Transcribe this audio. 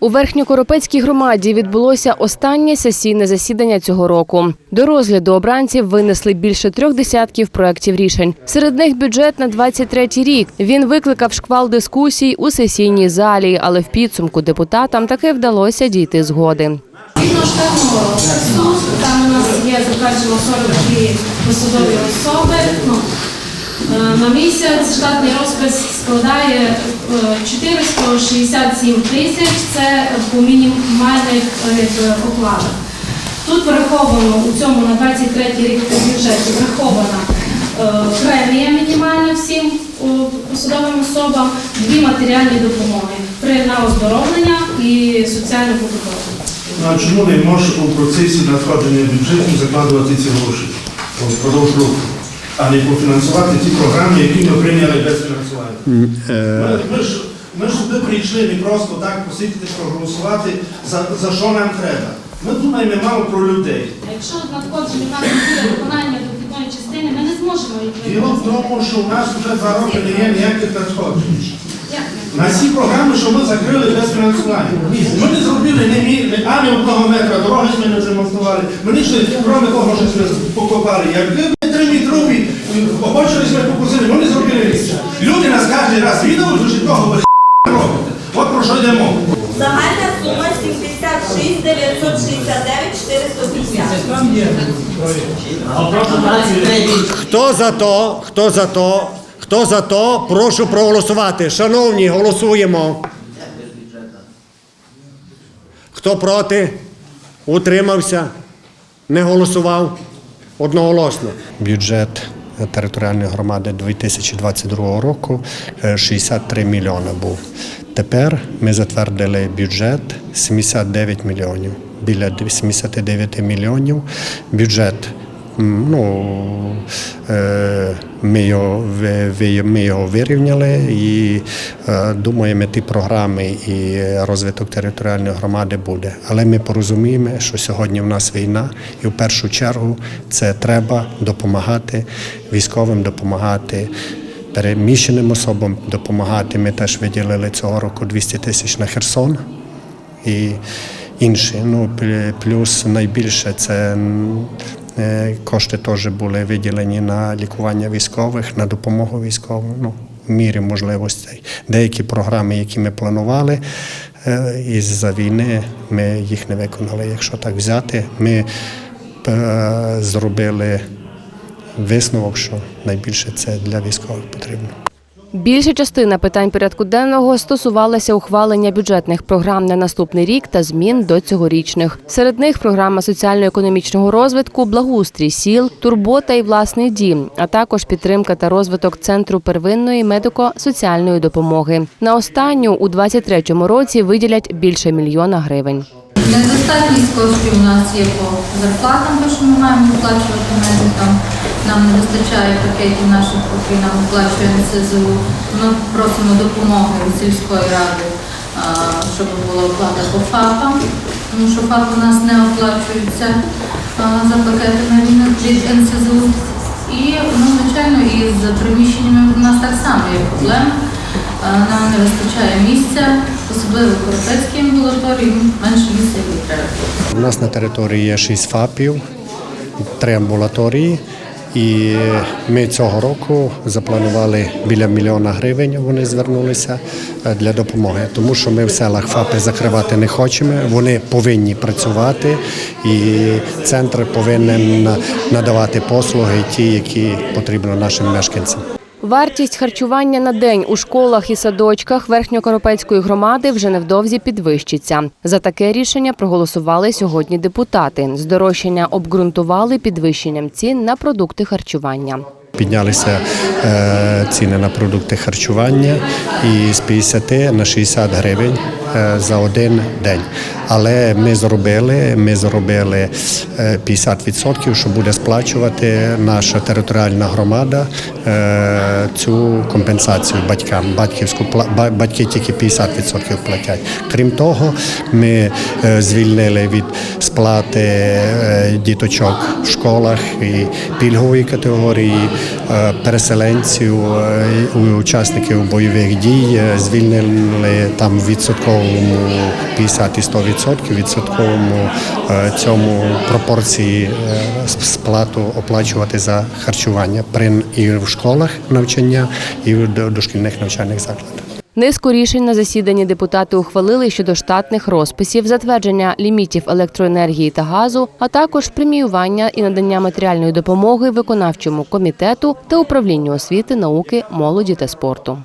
У Верхньокоропецькій громаді відбулося останнє сесійне засідання цього року. До розгляду обранців винесли більше трьох десятків проєктів рішень. Серед них бюджет на 23-й рік. Він викликав шквал дискусій у сесійній залі, але в підсумку депутатам таки вдалося дійти згоди. Там у нас є затверджено 42 посадові особи. Е, на місяць штатний розпис складає е, 467 тисяч, це по мінімальних е, окладах. Тут враховано у цьому на 23 рік бюджеті врахована е, премія мінімальна всім посадовим особам, дві матеріальні допомоги при на оздоровлення і соціальну побудову. А чому не можеш у процесі надходження бюджету закладувати ці гроші впродовж року, а не профінансувати ті програми, які ми прийняли без фінансування? Ми, ми, ж, ми ж сюди прийшли не просто так посидіти, проголосувати, за, за що нам треба. Ми думаємо мало про людей. А Якщо надходження нас буде виконання дохідної частини, ми не зможемо їх Діло в тому, що у нас вже два роки не є ніяких надходжень. На всі програми, що ми закрили без фінансування. Ми не зробили ні, ні, ні ані одного метра дороги ми не зремонтували. Ми не кроме того, що ми покопали. Якби ми три мітрові обочили ми попросили, ми зробили ніч. Люди нас кожен раз відомо, що того ви робите. От про що йдемо. Загальна сума 76 969 450. Хто за то, хто за то, хто за то, прошу проголосувати. Шановні, голосуємо. Хто проти? Утримався? Не голосував? Одноголосно. Бюджет територіальної громади 2022 року е, 63 мільйони був. Тепер ми затвердили бюджет 79 мільйонів. Біля 79 мільйонів бюджет Ну, ми його, ми його вирівняли і думаємо, ті програми і розвиток територіальної громади буде. Але ми порозуміємо, що сьогодні в нас війна, і в першу чергу це треба допомагати військовим, допомагати переміщеним особам, допомагати. Ми теж виділили цього року 200 тисяч на Херсон і інші. Ну, плюс найбільше це кошти теж були виділені на лікування військових, на допомогу військовим. Ну, в мірі можливостей. Деякі програми, які ми планували е, із-за війни, ми їх не виконали. Якщо так взяти, ми зробили висновок, що найбільше це для військових потрібно. Більша частина питань порядку денного стосувалася ухвалення бюджетних програм на наступний рік та змін до цьогорічних. Серед них програма соціально-економічного розвитку, благоустрій сіл, турбота і власний дім, а також підтримка та розвиток центру первинної медико-соціальної допомоги. На останню у 2023 році виділять більше мільйона гривень. Недостатність коштів у нас є по зарплатам, тому що ми маємо виплачувати медикам. Нам не вистачає пакетів наших, які нам виплачує НСЗУ. Ми просимо допомоги від сільської ради, щоб була оплата по ФАПам, тому що ФАП у нас не оплачуються а, за пакетами від НСЗУ. І, ну, звичайно, і з приміщеннями у нас так само є проблеми. Нам не вистачає місця, особливо в амбулаторії, менше місця і треба. У нас на території є шість ФАПів, три амбулаторії. І ми цього року запланували біля мільйона гривень. Вони звернулися е, для допомоги, тому що ми в селах ФАПи закривати не хочемо. Вони повинні працювати, і центр повинен надавати послуги, ті, які потрібно нашим мешканцям. Вартість харчування на день у школах і садочках Верхньокоропецької громади вже невдовзі підвищиться. За таке рішення проголосували сьогодні депутати. Здорожчання обґрунтували підвищенням цін на продукти харчування. Піднялися е, ціни на продукти харчування і з 50 на 60 гривень е, за один день. Але ми зробили, ми зробили е, 50%, що буде сплачувати наша територіальна громада е, цю компенсацію батькам. Батьківську батьки тільки 50% платять. Крім того, ми е, звільнили від сплати е, діточок в школах і пільгової категорії е, переселенців, е, учасників бойових дій е, звільнили там відсотковому 50 і 100% відсотковому е, цьому пропорції е, сплату оплачувати за харчування при і в школах навчання, і в дошкільних навчальних закладах. Низку рішень на засіданні депутати ухвалили щодо штатних розписів, затвердження лімітів електроенергії та газу, а також преміювання і надання матеріальної допомоги виконавчому комітету та управлінню освіти, науки, молоді та спорту.